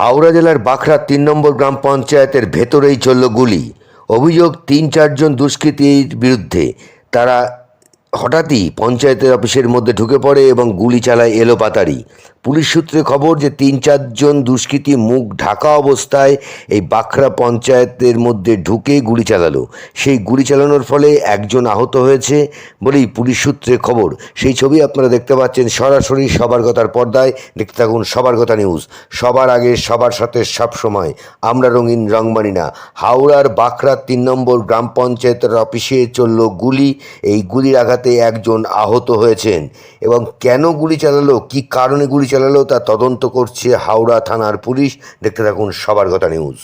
হাওড়া জেলার বাখরা তিন নম্বর গ্রাম পঞ্চায়েতের ভেতরেই চলল গুলি। অভিযোগ তিন চারজন দুষ্কৃতীর বিরুদ্ধে। তারা হঠাৎই পঞ্চায়েতের অফিসের মধ্যে ঢুকে পড়ে এবং গুলি চালায় এলোপাতাড়ি। পুলিশ সূত্রে খবর যে তিন চারজন দুষ্কৃতী মুখ ঢাকা অবস্থায় এই বাখরা পঞ্চায়েতের মধ্যে ঢুকে গুলি চালালো। সেই গুলি চালানোর ফলে একজন আহত হয়েছে বলেই পুলিশ সূত্রে খবর। সেই ছবি আপনারা দেখতে পাচ্ছেন সরাসরি সবার কথার পর্দায়। দেখতে থাকুন সবার কথা নিউজ। সবার আগে, সবার সাথে সব সময়। আমরা রঙিন রংমানি না। হাওড়ার বাখরা তিন নম্বর গ্রাম পঞ্চায়েতের অফিসে চলল গুলি। এই গুলির আঘাতে একজন আহত হয়েছেন। এবং কেন গুলি চালালো? কি কারণে গুলি চালালো তা তদন্ত করছে হাওড়া থানার পুলিশ। দেখতে থাকুন সবার কথা নিউজ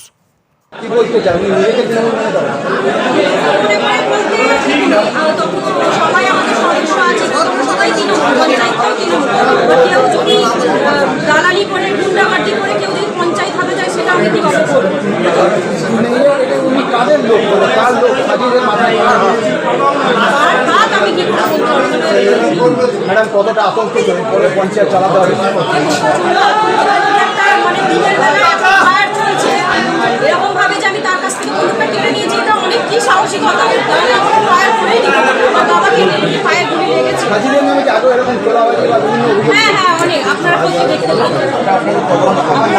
কাদের লোক? মানে কার লোক? মাথায়। ম্যাডাম কতটা আতঙ্কিত পরে পঞ্চায়েত চালাতে হবে? একটা দিনের বেলা এখন ফায়ার চলছে এরকম ভাবে যে আমি তার কাছ থেকে বন্দুকটা কেড়ে নিয়েছি এটা অনেক কি সাহসিকতা। তাহলে আমরা নামে হ্যাঁ হ্যাঁ অনেক। আপনারা দেখতে পাবেন। আমার